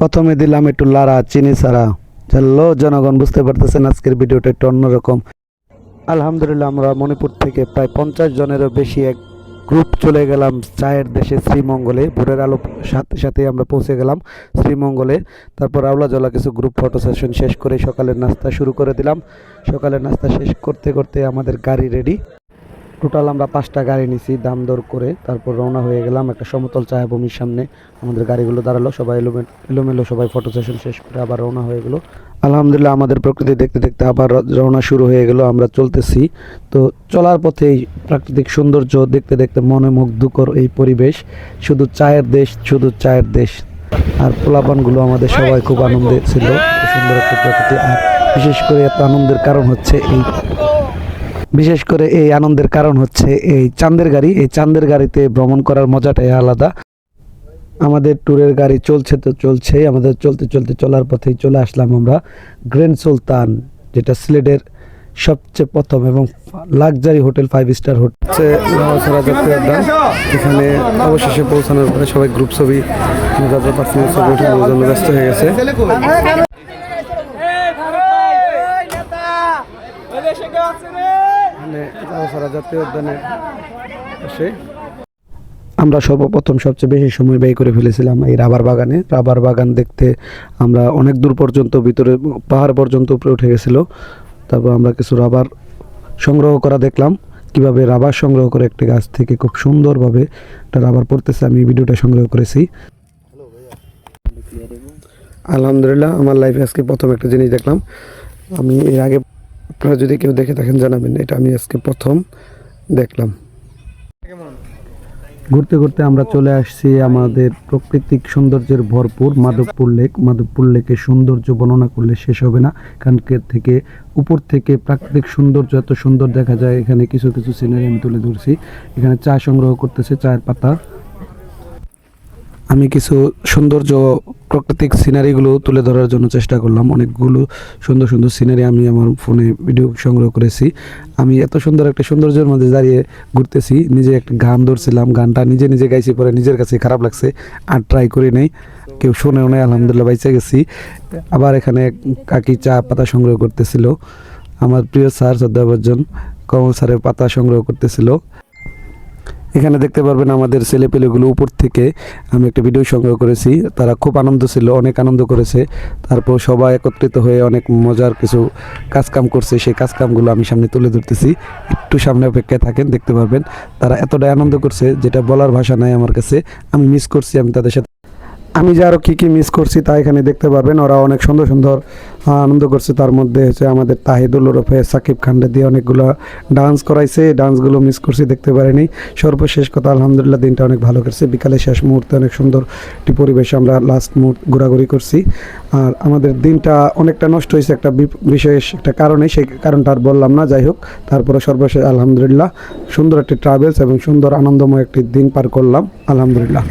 প্রথমে দিলাম একটু লারা চিনি ছাড়া। চলো জনগণ বুঝতে পারতেছেন আজকের ভিডিওটা একটু অন্যরকম। আলহামদুলিল্লাহ, আমরা মণিপুর থেকে প্রায় পঞ্চাশ জনেরও বেশি এক গ্রুপ চলে গেলাম চায়ের দেশে শ্রীমঙ্গলে। ভোরের আলো সাথে সাথে আমরা পৌঁছে গেলাম শ্রীমঙ্গলে। তারপর আওলা জলা কিছু গ্রুপ ফটো সেশন শেষ করে সকালের নাস্তা শুরু করে দিলাম। সকালের নাস্তা শেষ করতে করতে আমাদের গাড়ি রেডি টোটাল আমরা পাঁচটা গাড়ি নিছি, দাম দর করে। তারপর রওনা হয়ে গেলাম একটা সমতল চায়া ভূমির সামনে। আমাদের গাড়িগুলো দাঁড়াল, সবাই এলোমে, এলোমেলো সবাই ফটো সেশন শেষ করে আবার রওনা হয়ে গেলো। আলহামদুলিল্লাহ আমাদের প্রকৃতি দেখতে দেখতে আবার রওনা শুরু হয়ে গেল, আমরা চলতেছি। তো চলার পথে এই প্রাকৃতিক সৌন্দর্য দেখতে দেখতে মনে মুগ্ধকর এই পরিবেশ। শুধু চায়ের দেশ, শুধু চায়ের দেশ। আর পোলাপানগুলো আমাদের সবাই খুব আনন্দে ছিল, সুন্দর একটা প্রকৃতি। আর বিশেষ করে এত আনন্দের কারণ হচ্ছে এই বিশেষ করে এই আনন্দের কারণ হচ্ছে এই চাঁদের গাড়ি। এই চাঁদের গাড়িতে ভ্রমণ করার মজাটাই আলাদা। আমাদের ট্যুরের গাড়ি চলছে তো চলছে আমাদের চলতে চলতে, চলার পথেই চলে আসলাম আমরা গ্র্যান্ড সুলতান, যেটা সিলেটের সবচেয়ে প্রথম এবং লাক্সারি হোটেল ফাইভ স্টার হচ্ছে এখানে অবশেষে পৌঁছানোর পরে সবাই গ্রুপ ছবি ব্যস্ত হয়ে গেছে। মানে জাতীয় উদ্যানে এসে আমরা সর্বপ্রথম সবচেয়ে বেশি সময় ব্যয় করে ফেলেছিলাম এই রাবার বাগানে। রাবার বাগান দেখতে আমরা অনেক দূর পর্যন্ত, ভিতরে পাহাড় পর্যন্ত উপরে উঠে গেছিল। তারপর আমরা কিছু রাবার সংগ্রহ করা দেখলাম। কীভাবে রাবার সংগ্রহ করে একটি গাছ থেকে খুব সুন্দরভাবে একটা রাবার পড়তেছে, আমি ভিডিওটা সংগ্রহ করেছি। আলহামদুলিল্লাহ, আমার লাইফে আজকে প্রথম একটা জিনিস দেখলাম। আমি এর আগে আপনারা যদি কেউ দেখে থাকেন, জানাবেন। এটা আমি আজকে প্রথম দেখলাম। ঘুরতে ঘুরতে আমরা চলে আসছি আমাদের প্রাকৃতিক সৌন্দর্যের ভরপুর মাধবপুর লেক। মাধবপুর লেকের সৌন্দর্য বর্ণনা করলে শেষ হবে না এখানকার থেকে উপর থেকে প্রাকৃতিক সৌন্দর্য এত সুন্দর দেখা যায়, এখানে কিছু কিছু সিনারি আমি তুলে ধরছি। এখানে চা সংগ্রহ করতেছে চায়ের পাতা। আমি কিছু সৌন্দর্য প্রাকৃতিক সিনারিগুলো তুলে ধরার জন্য চেষ্টা করলাম। অনেকগুলো সুন্দর সুন্দর সিনারি আমি আমার ফোনে ভিডিও সংগ্রহ করেছি। আমি এত সুন্দর একটা সৌন্দর্যের মধ্যে দাঁড়িয়ে ঘুরতেছি, নিজে একটা গান ধরছিলাম, গানটা নিজে নিজে গাইছি পরে নিজের কাছে খারাপ লাগছে, আর ট্রাই করি নাই। কেউ শোনেও নাই, আলহামদুলিল্লাহ বাইচে গেছি। আবার এখানে কাকি চা, পাতা সংগ্রহ করতেছিল। আমার প্রিয় স্যার শ্রদ্ধাবর্জন কমল স্যারের পাতা সংগ্রহ করতেছিল। এখানে দেখতে পারবেন আমাদের ছেলেপেলেগুলো উপর থেকে আমি একটা ভিডিও সংগ্রহ করেছি। তারা খুব আনন্দ ছিল, অনেক আনন্দ করেছে। তারপর সবাই একত্রিত হয়ে অনেক মজার কিছু কাজকাম করছে। সেই কাজকামগুলো আমি সামনে তুলে ধরতেছি। একটু সামনে অপেক্ষায় থাকেন, দেখতে পারবেন। তারা এতটাই আনন্দ করছে, যেটা বলার ভাষা নাই আমার কাছে। আমি মিস করছি, আমি তাদের সাথে আমি যে আরও কী কী মিস করছি তা এখানে দেখতে পারবেন। ওরা অনেক সুন্দর সুন্দর আনন্দ করছে। তার মধ্যে হচ্ছে আমাদের তাহিদুল ওরফে সাকিব খান্ডে দিয়ে অনেকগুলো ডান্স করাইছে। ডান্সগুলো মিস করছি, দেখতে পারিনি। সর্বশেষ কথা, আলহামদুলিল্লাহ, দিনটা অনেক ভালো করছে বিকালে শেষ মুহূর্তে অনেক সুন্দর একটি পরিবেশে আমরা লাস্ট মুহূর্ত ঘোরাঘুরি করছি। আর আমাদের দিনটা অনেকটা নষ্ট হয়েছে একটা বিশেষ একটা কারণে, সেই কারণটা আর বললাম না। যাই হোক, তারপরে সর্বশেষ, আলহামদুলিল্লাহ, সুন্দর একটি ট্রাভেলস এবং সুন্দর আনন্দময় একটি দিন পার করলাম। আলহামদুলিল্লাহ।